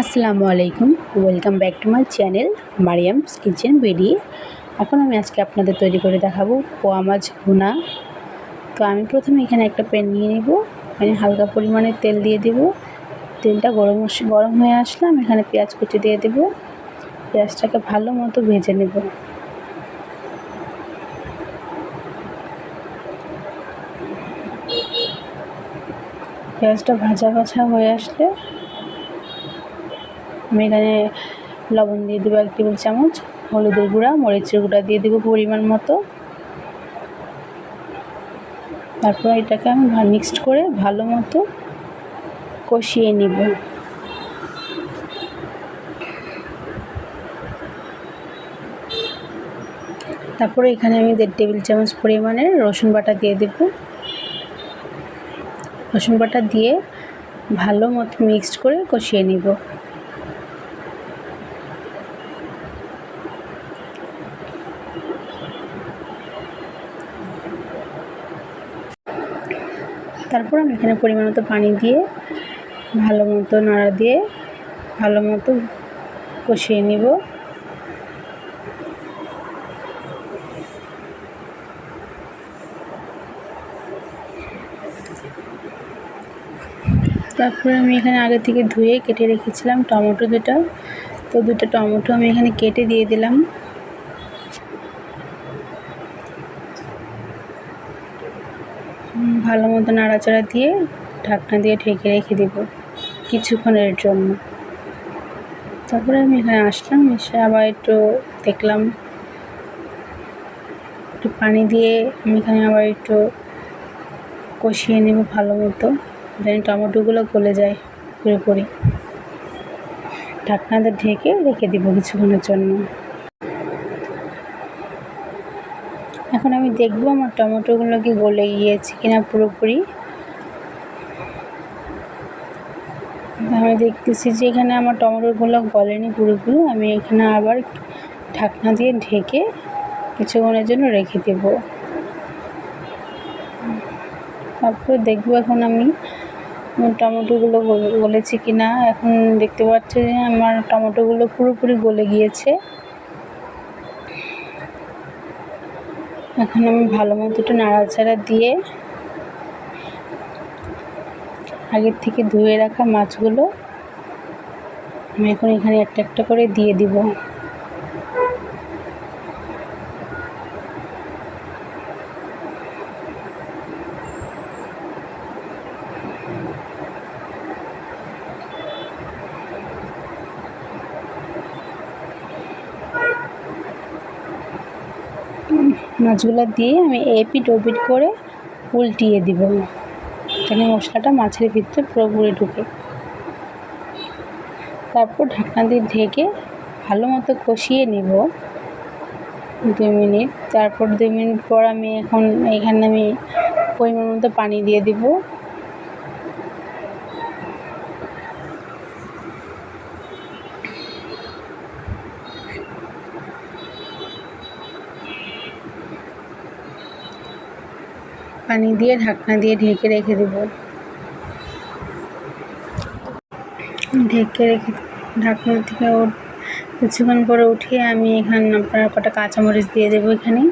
আসসালামু আলাইকুম। Welcome back to my channel Mariyam's kitchen বেডি এখন আমি আজকে আপনাদের তৈরি করে দেখাবো পোয়া মাছ ভুনা। তো আমি প্রথমে এখানে একটা প্যান নিয়ে নেব। এখানে হালকা পরিমাণে তেল দিয়ে দেব। তেলটা গরম গরম হয়ে আসলে আমি এখানে পেঁয়াজ কুচি দিয়ে দেব। পেঁয়াজটাকে ভালো মতো ভেজে নেব। পেঁয়াজটা ভাজা ভাজা হয়ে আসলে আমি এখানে লবণ দিয়ে দেবো এক টেবিল চামচ, হলুদের গুঁড়া, মরিচের গুঁড়া দিয়ে দেবো পরিমাণ মতো। তারপর এটাকে আমি মিক্সড করে ভালো মতো কষিয়ে নিব। তারপরে এখানে আমি দেড় টেবিল চামচ পরিমাণের রসুন বাটা দিয়ে দেব। রসুন বাটা দিয়ে ভালো মতো মিক্সড করে কষিয়ে নিব। তারপর আমি এখানে পরিমাণ মতো পানি দিয়ে, ভালো মতো নাড়া দিয়ে, ভালো মতো কষিয়ে নিব। তারপরে আমি এখানে আগে থেকে ধুয়ে কেটে রেখেছিলাম টমেটো দুটা। তো দুটো টমেটো আমি এখানে কেটে দিয়ে দিলাম। ভালো মতো নাড়াচাড়া দিয়ে ঢাকনা দিয়ে ঢেকে রেখে দেব কিছুক্ষণের জন্য। তারপরে আমি এখানে আসলাম, এসে আবার একটু দেখলাম। একটু পানি দিয়ে আমি এখানে আবার একটু কষিয়ে নেব ভালো মতো। যেন টমেটোগুলো গলে যায় পুরোপুরি। ঢাকনাতে ঢেকে রেখে দেবো কিছুক্ষণের জন্য। এখন আমি দেখব আমার টমেটোগুলো কি গলে গিয়েছে কিনা পুরোপুরি। আমি দেখতেছি যে এখানে আমার টমেটোগুলো গলেনি পুরোপুরি। আমি এখানে আবার ঢাকনা দিয়ে ঢেকে কিছুক্ষণের জন্য রেখে দেব। তারপর দেখব এখন আমি টমেটোগুলো গলেছে কি না এখন দেখতে পাচ্ছি যে আমার টমেটোগুলো পুরোপুরি গলে গিয়েছে। এখন আমি ভালো মতো একটু নাড়াচাড়া দিয়ে আগের থেকে ধুয়ে রাখা মাছগুলো আমি এখন এখানে একটা একটা করে দিয়ে দিব। মাছগুলো দিয়ে আমি এপিট ওপিট করে উল্টিয়ে দিব। এখানে মশলাটা মাছের ভিতরে পুরোপুরি ঢুকে। তারপর ঢাকনা দিয়ে ঢেকে ভালো মতো কষিয়ে নেব। দুই মিনিট। তারপর দু মিনিট পর আমি এখন এখানে আমি পরিমাণ মতো পানি দিয়ে দিব। পানি দিয়ে ঢাকনা দিয়ে ঢেকে রেখে দেব। ঢেকে রেখে ঢাকনা থেকে কিছুক্ষণ পরে উঠিয়ে আমি এখানে আপনার কটা কাঁচামরিচ দিয়ে দেবো এখানে।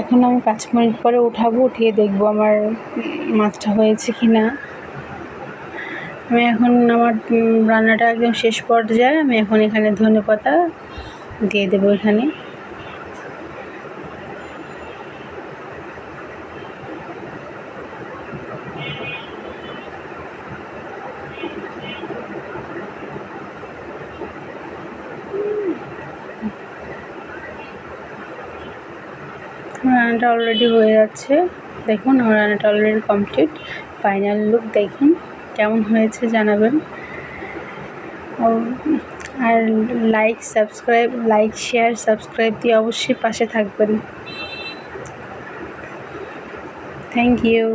এখন আমি পাঁচ মিনিট পরে উঠাবো, উঠিয়ে দেখব আমার মাছটা হয়েছে কি না আমি এখন আমার রান্নাটা একদম শেষ পর্যায়ে, আমি এখন এখানে ধনে পাতা দিয়ে দেবো এখানে। রান্নাটা অলরেডি হয়ে যাচ্ছে। দেখুন আমার অলরেডি কমপ্লিট ফাইনাল লুক দেখুন, কেমন হয়েছে জানাবেন। আর like subscribe like share subscribe দিয়ে অবশ্যই পাশে থাকবেন। Thank you